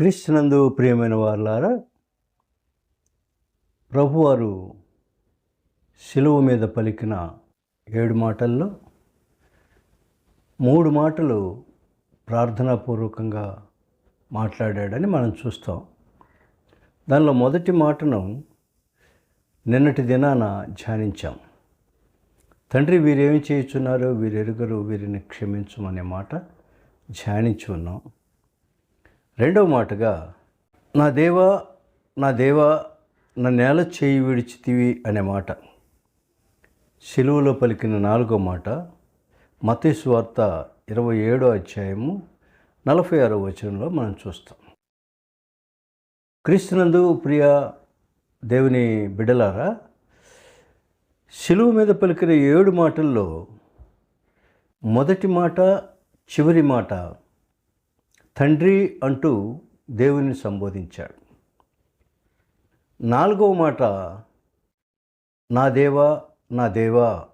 క్రీస్తునందు ప్రియమైన వారులారా ప్రభువారు శిలువ మీద పలికిన ఏడు మాటల్లో మూడు మాటలు ప్రార్థనాపూర్వకంగా మాట్లాడాడని మనం చూస్తాం. దానిలో మొదటి మాటను నిన్నటి దినాన ధ్యానించాం. తండ్రి వీరేమి చేయుచున్నారో వీరెరుగరు వీరిని క్షమించమనే మాట ధ్యానించి ఉన్నాం. రెండవ మాటగా నా దేవా నా దేవా నా నేల చేయి విడిచితివి అనే మాట. శిలువలో పలికిన నాలుగో మాట మతేసు వార్త ఇరవై ఏడో అధ్యాయము నలభై ఆరో వచనంలో మనం చూస్తాం. క్రీస్తునందు ప్రియ దేవుని బిడలారా శిలువ మీద పలికిన ఏడు మాటల్లో మొదటి మాట చివరి మాట తండ్రి అంటూ దేవుని సంబోధించాడు. నాలుగవ మాట నా దేవా నా దేవా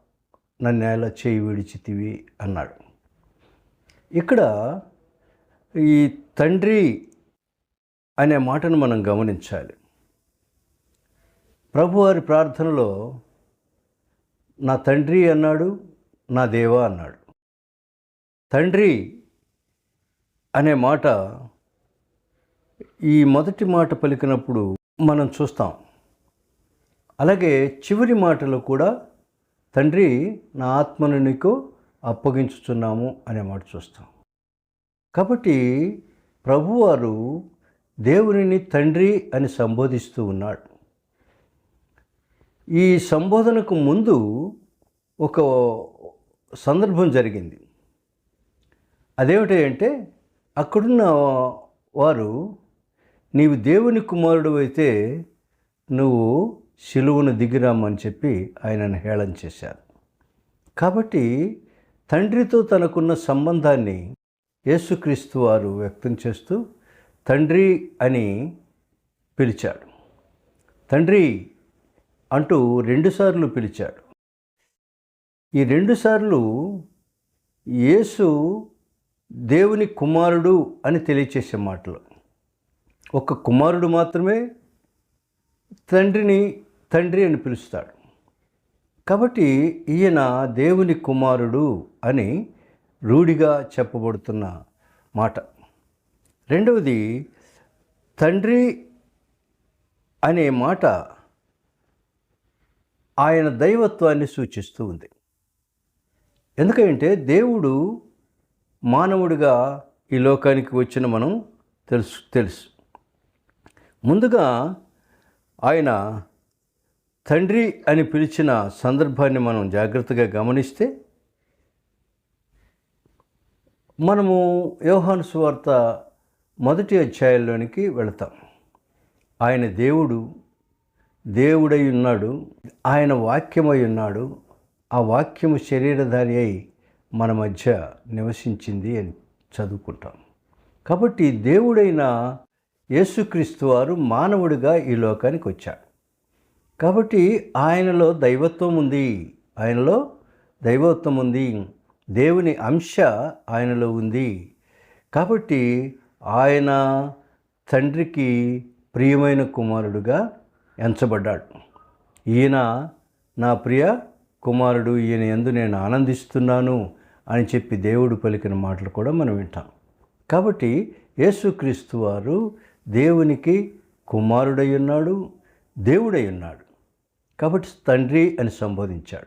నన్నేల చేయి విడిచితివి అన్నాడు. ఇక్కడ ఈ తండ్రి అనే మాటను మనం గమనించాలి. ప్రభువారి ప్రార్థనలో నా తండ్రి అన్నాడు నా దేవా అన్నాడు. తండ్రి అనే మాట ఈ మొదటి మాట పలికినప్పుడు మనం చూస్తాం. అలాగే చివరి మాటలో కూడా తండ్రి నా ఆత్మను నీకు అప్పగించుచున్నాము అనే మాట చూస్తాం. కాబట్టి ప్రభువారు దేవునిని తండ్రి అని సంబోధిస్తూ ఉన్నాడు. ఈ సంబోధనకు ముందు ఒక సందర్భం జరిగింది. అదేమిటి అంటే అక్కడున్న వారు నీవు దేవుని కుమారుడు అయితే నువ్వు శిలువను దిగిరామని చెప్పి ఆయనను హేళన చేశారు. కాబట్టి తండ్రితో తనకున్న సంబంధాన్ని యేసుక్రీస్తు వారు వ్యక్తం చేస్తూ తండ్రి అని పిలిచాడు. తండ్రి అంటూ రెండుసార్లు పిలిచాడు. ఈ రెండుసార్లు యేసు దేవుని కుమారుడు అని తెలియచేసే మాటలు. ఒక కుమారుడు మాత్రమే తండ్రిని తండ్రి అని పిలుస్తాడు. కాబట్టి ఈయన దేవుని కుమారుడు అని రూఢిగా చెప్పబడుతున్న మాట. రెండవది తండ్రి అనే మాట ఆయన దైవత్వాన్ని సూచిస్తూ ఉంది. ఎందుకంటే దేవుడు మానవుడిగా ఈ లోకానికి వచ్చిన మనం తెలుసు తెలుసు. ముందుగా ఆయన తండ్రి అని పిలిచిన సందర్భాన్ని మనం జాగ్రత్తగా గమనిస్తే మనము యోహాను సువార్త మొదటి అధ్యాయంలోనికి వెళతాం. ఆయన దేవుడు దేవుడై ఉన్నాడు ఆయన వాక్యమై ఉన్నాడు ఆ వాక్యము శరీరధారి అయి మన మధ్య నివసించింది అని చదువుకుంటాం. కాబట్టి దేవుడైన యేసుక్రీస్తు వారు మానవుడిగా ఈ లోకానికి వచ్చాడు కాబట్టి ఆయనలో దైవత్వం ఉంది. ఆయనలో దైవత్వం ఉంది. దేవుని అంశ ఆయనలో ఉంది. కాబట్టి ఆయన తండ్రికి ప్రియమైన కుమారుడుగా ఎంచబడ్డాడు. ఈయన నా ప్రియ కుమారుడు ఈయన ఎందు నేను ఆనందిస్తున్నాను అని చెప్పి దేవుడు పలికిన మాటలు కూడా మనం వింటాం. కాబట్టి యేసుక్రీస్తు వారు దేవునికి కుమారుడై ఉన్నాడు దేవుడై ఉన్నాడు. కాబట్టి తండ్రి అని సంబోధించాడు.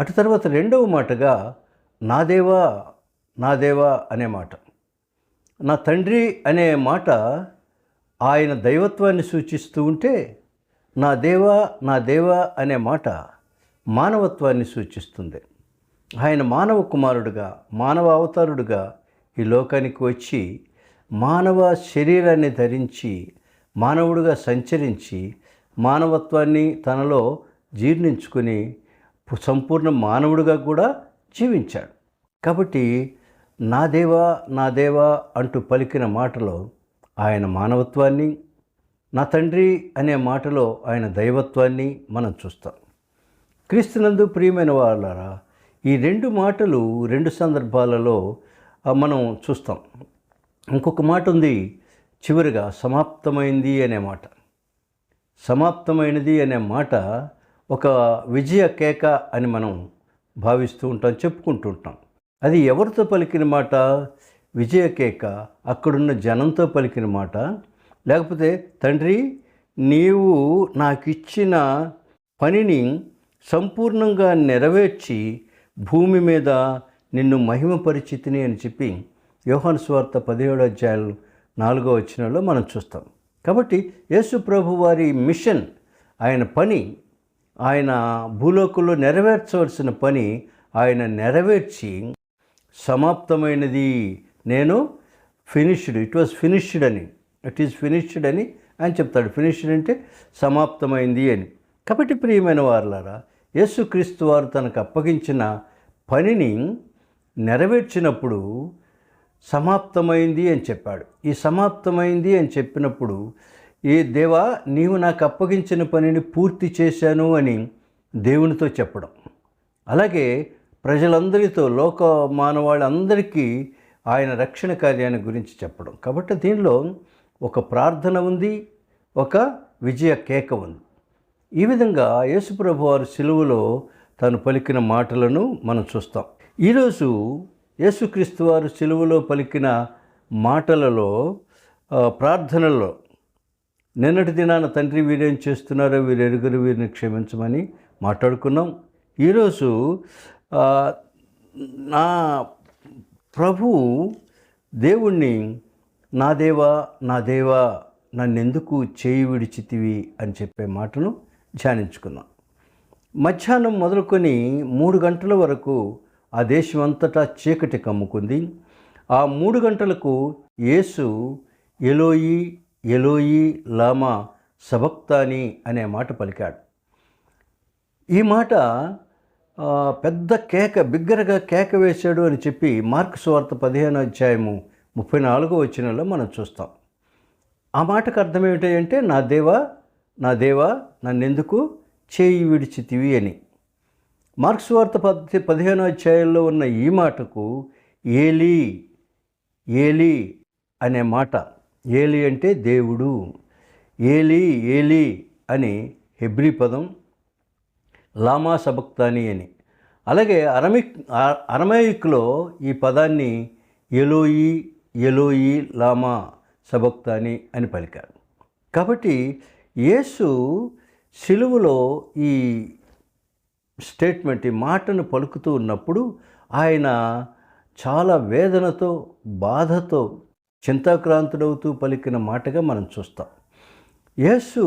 అటు తర్వాత రెండవ మాటగా నా దేవా నా దేవా అనే మాట. నా తండ్రి అనే మాట ఆయన దైవత్వాన్ని సూచిస్తూ ఉంటే నా దేవా నా దేవా అనే మాట మానవత్వాన్ని సూచిస్తుంది. ఆయన మానవ కుమారుడుగా మానవ అవతారుడుగా ఈ లోకానికి వచ్చి మానవ శరీరాన్ని ధరించి మానవుడుగా సంచరించి మానవత్వాన్ని తనలో జీర్ణించుకుని సంపూర్ణ మానవుడిగా కూడా జీవించాడు. కాబట్టి నా దేవా నా దేవా అంటూ పలికిన మాటలో ఆయన మానవత్వాన్ని నా తండ్రి అనే మాటలో ఆయన దైవత్వాన్ని మనం చూస్తాం. క్రీస్తునందు ప్రియమైన వాళ్ళారా ఈ రెండు మాటలు రెండు సందర్భాలలో మనం చూస్తాం. ఇంకొక మాట ఉంది చివరిగా సమాప్తమైంది అనే మాట. సమాప్తమైనది అనే మాట ఒక విజయ కేక అని మనం భావిస్తూ ఉంటాం చెప్పుకుంటూ ఉంటాం. అది ఎవరితో పలికిన మాట? విజయ కేక అక్కడున్న జనంతో పలికిన మాట. లేకపోతే తండ్రి నీవు నాకు ఇచ్చిన పనిని సంపూర్ణంగా నెరవేర్చి భూమి మీద నిన్ను మహిమపరిచితిని అని చెప్పి యోహాను స్వార్త పదిహేడు అధ్యాయులు నాలుగో వచ్చినలో మనం చూస్తాం. కాబట్టి యేసు ప్రభు వారి మిషన్ ఆయన పని ఆయన భూలోకంలో నెరవేర్చవలసిన పని ఆయన నెరవేర్చి సమాప్తమైనది. నేను ఫినిష్డ్ ఇట్ వాజ్ ఫినిష్డ్ అని ఇట్ ఈస్ ఫినిష్డ్ అని ఆయన చెప్తాడు. ఫినిష్డ్ అంటే సమాప్తమైంది అని. కాబట్టి ప్రియమైన వారులారా యేసుక్రీస్తు వారు తనకు అప్పగించిన పనిని నెరవేర్చినప్పుడు సమాప్తమైంది అని చెప్పాడు. ఈ సమాప్తమైంది అని చెప్పినప్పుడు ఏ దేవా నీవు నాకు అప్పగించిన పనిని పూర్తి చేశాను అని దేవునితో చెప్పడం. అలాగే ప్రజలందరితో లోక మానవాళ్ళందరికీ ఆయన రక్షణ కార్యాన్ని గురించి చెప్పడం. కాబట్టి దీనిలో ఒక ప్రార్థన ఉంది ఒక విజయ కేక ఉంది. ఈ విధంగా యేసుప్రభు వారు సిలువలో తను పలికిన మాటలను మనం చూస్తాం. ఈరోజు యేసుక్రీస్తు వారు సిలువలో పలికిన మాటలలో ప్రార్థనలో నిన్నటి దినాన తండ్రి వీరేం చేస్తున్నారో వీరు ఎరుగురు వీరిని క్షమించమని మాట్లాడుకున్నాం. ఈరోజు నా ప్రభు దేవుణ్ణి నా దేవా నా దేవా నన్నెందుకు చేయి విడిచితివి అని చెప్పే మాటను ధ్యానించుకున్నాం మధ్యాహ్నం మొదలుకొని మూడు గంటల వరకు ఆ దేశం అంతటా చీకటి కమ్ముకుంది. ఆ మూడు గంటలకు యేసు ఎలోయి ఎలోయి లామా సబక్తాని అనే మాట పలికాడు. ఈ మాట పెద్ద కేక బిగ్గరగా కేక వేశాడు అని చెప్పి మార్క్ సువార్త పదిహేను అధ్యాయము ముప్పై నాలుగో వచ్చినలో మనం చూస్తాం. ఆ మాటకు అర్థం ఏమిటంటే నా దేవా నా దేవా నన్నెందుకు చేయి విడిచితివి అని. మార్క్స్ వార్త పద్ధతి పదిహేనో అధ్యాయంలో ఉన్న ఈ మాటకు ఏలి ఏలి అనే మాట ఏలి అంటే దేవుడు. ఏలి ఏలి అని హెబ్రీ పదం లామా సబక్తాని అని. అలాగే అరమిక్ అ- ఈ పదాన్ని ఎలోయి ఎలోయి లామా సబక్తాని అని పలికారు. కాబట్టి యేసు సిలువలో ఈ స్టేట్మెంట్ ఈ మాటను పలుకుతూ ఉన్నప్పుడు ఆయన చాలా వేదనతో బాధతో చింతాక్రాంతుడవుతూ పలికిన మాటగా మనం చూస్తాం. యేసు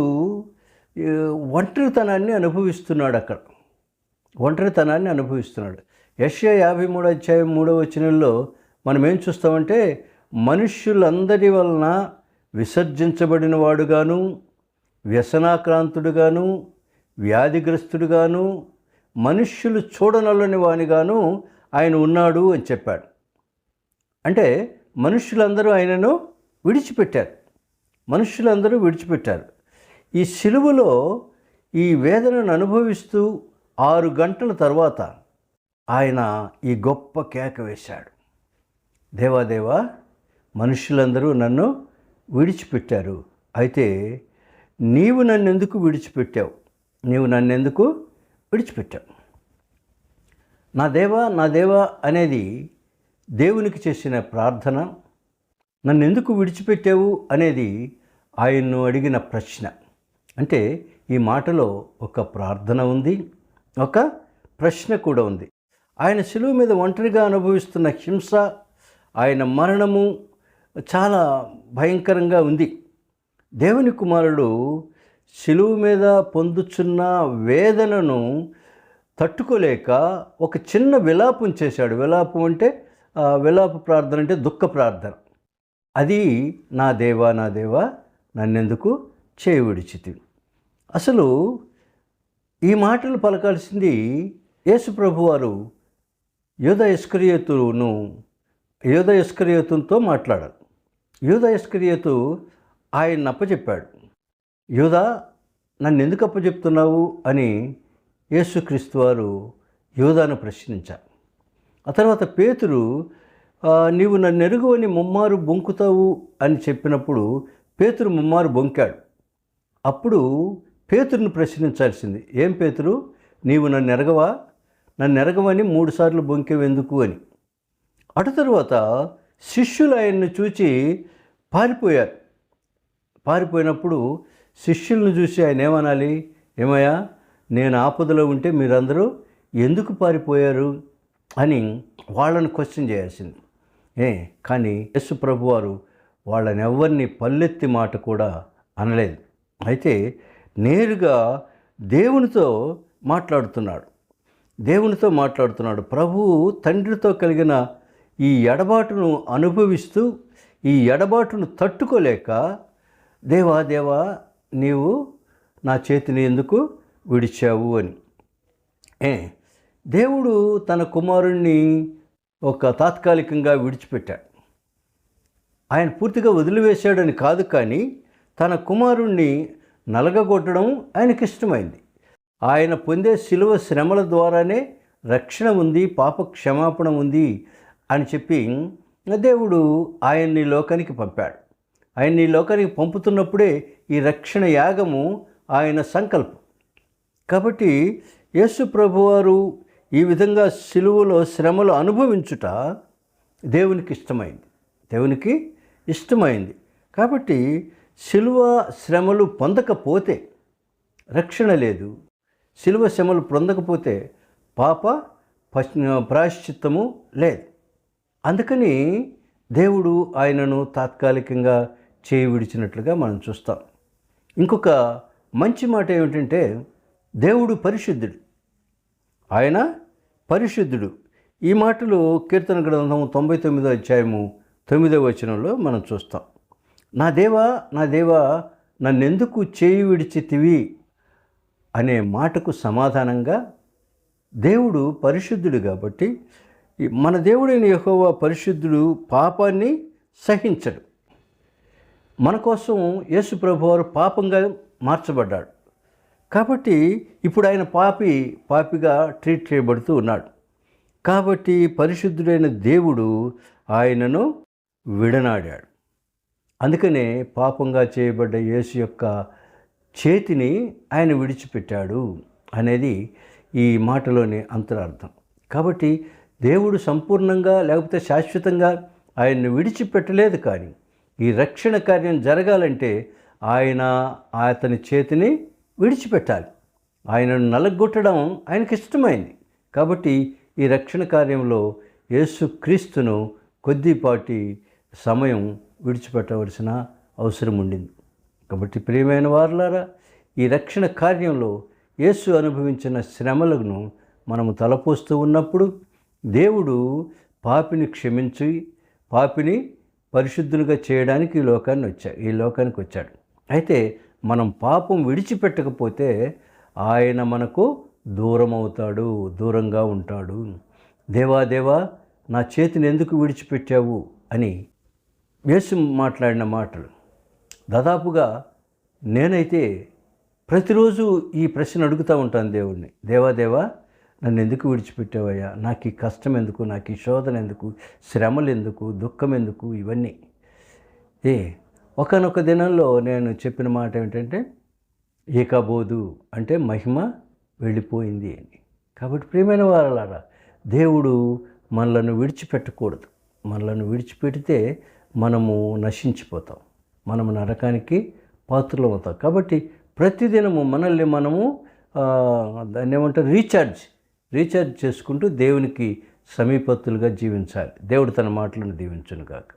ఒంటరితనాన్ని అనుభవిస్తున్నాడు అక్కడ. ఒంటరితనాన్ని అనుభవిస్తున్నాడు. యశ్య యాభై మూడు అధ్యాయం మూడవ వచనంలో మనం ఏం చూస్తామంటే మనుష్యులందరి వలన విసర్జించబడిన వాడుగాను వ్యసనాక్రాంతుడుగాను వ్యాధిగ్రస్తుడుగాను మనుష్యులు చూడనల్లని వానిగాను ఆయన ఉన్నాడు అని చెప్పాడు. అంటే మనుష్యులందరూ ఆయనను విడిచిపెట్టారు. మనుష్యులందరూ విడిచిపెట్టారు. ఈ సిలువలో ఈ వేదనను అనుభవిస్తూ ఆరు గంటల తర్వాత ఆయన ఈ గొప్ప కేక వేశాడు. దేవాదేవా మనుషులందరూ నన్ను విడిచిపెట్టారు. అయితే నీవు నన్నెందుకు విడిచిపెట్టావు? నీవు నన్నెందుకు విడిచిపెట్టావు? నా దేవా నా దేవా అనేది దేవునికి చేసిన ప్రార్థన. నన్నెందుకు విడిచిపెట్టావు అనేది ఆయన్ను అడిగిన ప్రశ్న. అంటే ఈ మాటలో ఒక ప్రార్థన ఉంది ఒక ప్రశ్న కూడా ఉంది. ఆయన సెలువు మీద ఒంటరిగా అనుభవిస్తున్న హింస ఆయన మరణము చాలా భయంకరంగా ఉంది. దేవుని కుమారుడు శిలువు మీద పొందుచున్న వేదనను తట్టుకోలేక ఒక చిన్న విలాపం చేశాడు. విలాపం అంటే విలాప ప్రార్థన అంటే దుఃఖ ప్రార్థన. అది నా దేవా నా దేవా నన్నెందుకు చేయి అసలు ఈ మాటలు పలకాల్సింది యేసు ప్రభువారు యోధ ఇస్కరియోతును యోధ ఇస్కరియోతుతో మాట్లాడాలి యోధ ఇస్కరియోతు ఆయన అప్పచెప్పాడు యూదా నన్ను ఎందుకు అప్పచెప్తున్నావు అని యేసుక్రీస్తు వారు యూదాను ప్రశ్నించారు. ఆ తర్వాత పేతురు నీవు నన్ను ఎరుగువని ముమ్మారు బొంకుతావు? అని చెప్పినప్పుడు పేతురు ముమ్మారు బొంకాడు. అప్పుడు పేతురుని ప్రశ్నించాల్సింది ఏం పేతురు? నీవు నన్ను ఎరగవా? నన్ను ఎరగవని మూడుసార్లు బొంకేవెందుకు అని. అటు తరువాత శిష్యులు ఆయన్ని చూచి పారిపోయారు. పారిపోయినప్పుడు శిష్యులను చూసి ఆయన ఏమనాలి? ఏమయ్యా నేను ఆపదలో ఉంటే మీరందరూ ఎందుకు పారిపోయారు? అని వాళ్ళని క్వశ్చన్ చేయాల్సింది. ఏ కానీ యేసు ప్రభు వారు వాళ్ళని ఎవరిని పల్లెత్తి మాట కూడా అనలేదు. అయితే నేరుగా దేవునితో మాట్లాడుతున్నాడు. దేవునితో మాట్లాడుతున్నాడు. ప్రభువు తండ్రితో కలిగిన ఈ ఎడబాటును అనుభవిస్తూ ఈ ఎడబాటును తట్టుకోలేక దేవా దేవా నీవు నా చేతిని ఎందుకు విడిచావు అని. ఏ దేవుడు తన కుమారుణ్ణి ఒక తాత్కాలికంగా విడిచిపెట్టాడు. ఆయన పూర్తిగా వదిలివేశాడని కాదు కానీ తన కుమారుణ్ణి నలగగొట్టడం ఆయనకి ఇష్టమైంది. ఆయన పొందే శిలువ శ్రమల ద్వారానే రక్షణ ఉంది పాప క్షమాపణ ఉంది అని చెప్పి దేవుడు ఆయన్ని లోకానికి పంపాడు. ఆయన్ని ఈ లోకానికి పంపుతున్నప్పుడే ఈ రక్షణ యాగము ఆయన సంకల్పం. కాబట్టి యేసు ప్రభువారు ఈ విధంగా సిలువలో శ్రమలు అనుభవించుట దేవునికి ఇష్టమైంది. దేవునికి ఇష్టమైంది. కాబట్టి సిలువ శ్రమలు పొందకపోతే రక్షణ లేదు. సిలువ శ్రమలు పొందకపోతే పాప పశ్- ప్రాయశ్చిత్తము లేదు. అందుకని దేవుడు ఆయనను తాత్కాలికంగా చేయి విడిచినట్లుగా మనం చూస్తాం. ఇంకొక మంచి మాట ఏమిటంటే దేవుడు పరిశుద్ధుడు. ఆయన పరిశుద్ధుడు. ఈ మాటలు కీర్తన గ్రంథం తొంభై తొమ్మిదో అధ్యాయము తొమ్మిదో వచనంలో మనం చూస్తాం. నా దేవా నా దేవా నన్నెందుకు చేయి విడిచితివి? అనే మాటకు సమాధానంగా దేవుడు పరిశుద్ధుడు కాబట్టి ఈ మన దేవుడైన యహోవా పరిశుద్ధుడు పాపాన్ని సహించడు. మన కోసం యేసు ప్రభువారు పాపంగా మార్చబడ్డాడు. కాబట్టి ఇప్పుడు ఆయన పాపి పాపిగా ట్రీట్ చేయబడుతూ ఉన్నాడు. కాబట్టి పరిశుద్ధుడైన దేవుడు ఆయనను విడనాడాడు. అందుకనే పాపంగా చేయబడ్డ యేసు యొక్క చేతిని ఆయన విడిచిపెట్టాడు అనేది ఈ మాటలోని అంతరార్థం. కాబట్టి దేవుడు సంపూర్ణంగా లేకపోతే శాశ్వతంగా ఆయన్ని విడిచిపెట్టలేదు కానీ ఈ రక్షణ కార్యం జరగాలంటే ఆయన అతని చేతిని విడిచిపెట్టాలి. ఆయనను నలగొట్టడం ఆయనకి ఇష్టమైంది. కాబట్టి ఈ రక్షణ కార్యంలో యేసుక్రీస్తును కొద్దిపాటి సమయం విడిచిపెట్టవలసిన అవసరం ఉండింది. కాబట్టి ప్రియమైన వారులారా ఈ రక్షణ కార్యంలో యేసు అనుభవించిన శ్రమలను మనము తలపోస్తూ ఉన్నప్పుడు దేవుడు పాపిని క్షమించి పాపిని పరిశుద్ధులుగా చేయడానికి ఈ లోకాన్ని వచ్చా ఈ లోకానికి వచ్చాడు. అయితే మనం పాపం విడిచిపెట్టకపోతే ఆయన మనకు దూరం అవుతాడు దూరంగా ఉంటాడు. దేవా దేవా నా చేతిని ఎందుకు విడిచిపెట్టావు? అని యేసు మాట్లాడిన మాటలు. దాదాపుగా నేనైతే ప్రతిరోజు ఈ ప్రశ్న అడుగుతూ ఉంటాను దేవుణ్ణి. దేవా దేవా నన్ను ఎందుకు విడిచిపెట్టావయ్యా? నాకు ఈ కష్టం ఎందుకు? నాకు ఈ శోధన ఎందుకు? శ్రమలు ఎందుకు? దుఃఖం ఎందుకు? ఇవన్నీ. ఏ ఒకనొక దినంలో నేను చెప్పిన మాట ఏమిటంటే ఏకబోధు అంటే మహిమ వెళ్ళిపోయింది అని. కాబట్టి ప్రియమైన వారలారా దేవుడు మనలను విడిచిపెట్టకూడదు. మనలను విడిచిపెడితే మనము నశించిపోతాం. మనము నరకానికి పాత్రలు అవుతాం కాబట్టి ప్రతిదినము మనల్ని మనము దాన్ని ఏమంటారు రీఛార్జ్ రీఛార్జ్ చేసుకుంటూ దేవునికి సమీపత్తులుగా జీవించాలి. దేవుడు తన మాటలను దీవించును కాక